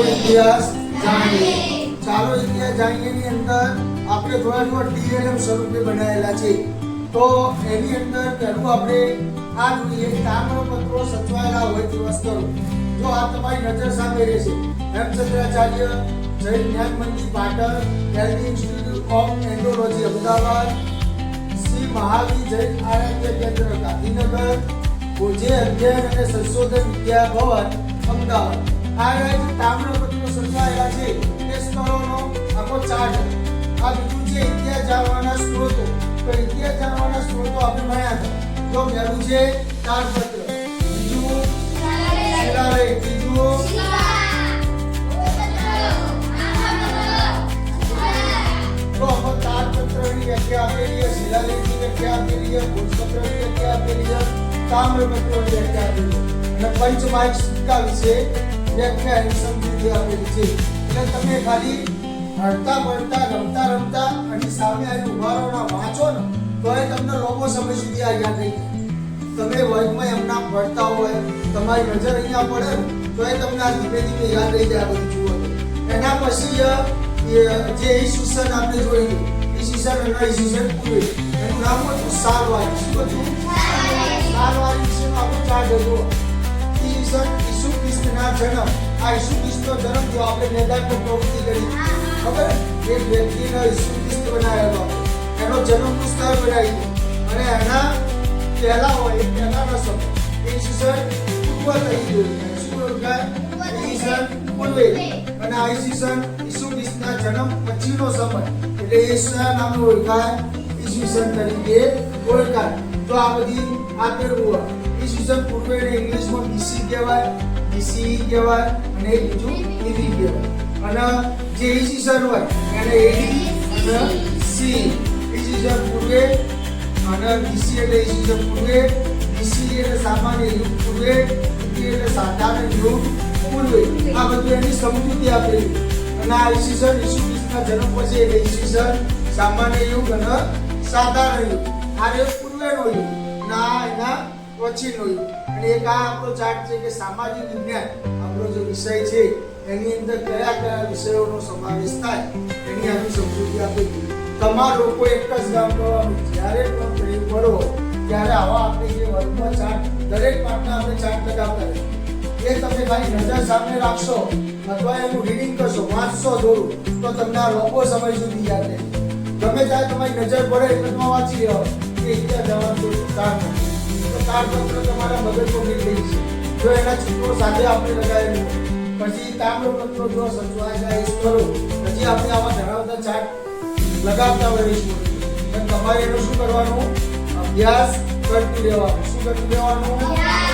ઇતિહાસ જાણીએ. ચાલો ઇતિહાસ જાણીએ ની અંદર આપણે થોડા થોડા ડીએનએમ સ્વરૂપે બનાવેલા છે. તો એની અંદર પહેલું આપણે આ જોઈએ તામ્રપત્રો સચવાયેલા હોય તેવા સ્થળો જો આ તમારી નજર સામે રહેશે. હેમચંદ્રાચાર્ય જૈન જ્ઞાન મંદિર પાટણ હેલ્થ ઇન્સ્ટિટ્યૂટ ઓફ એન્ડોલોજી અમદાવાદ શ્રી મહાવીર જૈન આરોગ્ય કેન્દ્ર ગાંધીનગર ભોજે અધ્યયન અને સંશોધન વિદ્યા ભવન અમદાવાદ. રહ્યા જે તામ્રપત્રો છે. તે સ્થળોનો આખો ચાર્ટ આ બીજું છે ઇતિહાસ જાણવાના સ્ત્રોતો. તો ઇતિહાસ જાણવાના સ્ત્રોતો આપણે ભણ્યા હતા. તો પહેલું છે તાડપત્ર. બીજું શિલાલેખ. ત્રીજું વ્યાખ્યા આપેલી છે, શિલાલેખની વ્યાખ્યા આપેલી છે ભોજપત્રની વ્યાખ્યા આપેલી છે તામ્રપત્રની વ્યાખ્યા આપેલી છે. અને પંચમાયક સિક્કા વિશે વ્યાખ્યા એની સમજૂતી આપેલી છે. એટલે તમે ખાલી હળતા ફરતા રમતા રમતા અને સામે આવી ઉભારોના વાંચો ને તો એ તમને લોકો સમય સુધી આ યાદ રહી તમે વર્ગમાં એમના ભણતા હોય તમારી નજર અહીંયા પડે તો એ તમને આ ધીમે ધીમે યાદ રહી જાય બધું જુઓ. એના પછી જે એ, ઈસુસન આપણે જોયું ઈસુસન અને ઈસુસન પૂર્વે એનું નામ હતું સારવાર. શું હતું? સારવારી વિશેનો આપણો ચાર્ટ એ ઈસુસન ઈસુ ખ્રિસ્તના જન્મ, આ ઈસુ ખ્રિસ્તનો જન્મ જો આપણે મેદાનમાં પ્રવૃત્તિ કરી, ખબર? એક વ્યક્તિનો ઈસુ ખ્રિસ્ત બનાવેલો. એનો જન્મ પુસ્તક બનાવી અને એના પહેલા હોય, એ પહેલાનો સમય એ ઈસુસન પૂર્વ થઈ ગયું. શું અને આ ઈસુસન ઈસુ ખ્રિસ્તના જન્મ પછીનો સમય. એટલે ઈસા નામનું ઓળખાય ઈસુસન તરીકે ઓળખાય. તો આ બધી આ હોય ઈસુસન પૂર્વે ઇંગ્લિશમાં બીસી કહેવાય. બીસી કહેવાય અને બીજું ઈડી કહેવાય. અને જે ઈસુસન હોય, એને એડી અને સી. ઈસુસન પૂર્વે અને બીસી એટલે ઈસવીસન પૂર્વે બીસી એટલે સામાન્ય યુગ પૂર્વે ઈડી એટલે સાધારણ યુગ પૂર્વે આ બધું એની સમજૂતી આપેલી. અને આ ઈસવીસન ઈસુ ખ્રિસ્તના જન્મ પછી એટલે ઈસવીસન સામાન્ય યુગ અને સાધારણ યુગ. આ રહ્યો પૂર્વેનો યુગ. ના એના પછીનો યુગ અને એક આ આપણો ચાર્ટ છે કે સામાજિક વિજ્ઞાન આપણો જે વિષય છે, એની અંદર કયા કયા વિષયોનો સમાવેશ થાય, એની આપણી સમજૂતી આપી તમારા લોકો એક જ કામ કરવાનું જ્યારે પણ પ્રયોગ કરો ત્યારે આવા આપણે જે વર્ગમાં ચાર્ટ, દરેક પાઠના આપણે ચાર્ટ લગાવતા રહીએ. એ તમે ખાલી નજર સામે રાખશો, અથવા એનું રીડિંગ કરશો, વાંચશો થોડું તો તમને આ લોકો સમય સુધી યાદ રહે. ગમે ત્યારે તમારી નજર પડે એટલે વાંચી રહ્યો કે ત્યાં જવાનું તાર નથી તો તારપત્ર તમારા મગજમાં નીકળી છે. જો એના ચિત્રો સાથે આપણે લગાવેલું પછી તામ્રપત્રો જો સચવાય જાય સ્તરો પછી આપણે આવા ધરાવતા ચાર્ટ લગાવતા રહીશું અને તમારે એનું શું કરવાનું? અભ્યાસ કરતું રહેવાનું. શું કરતું રહેવાનું?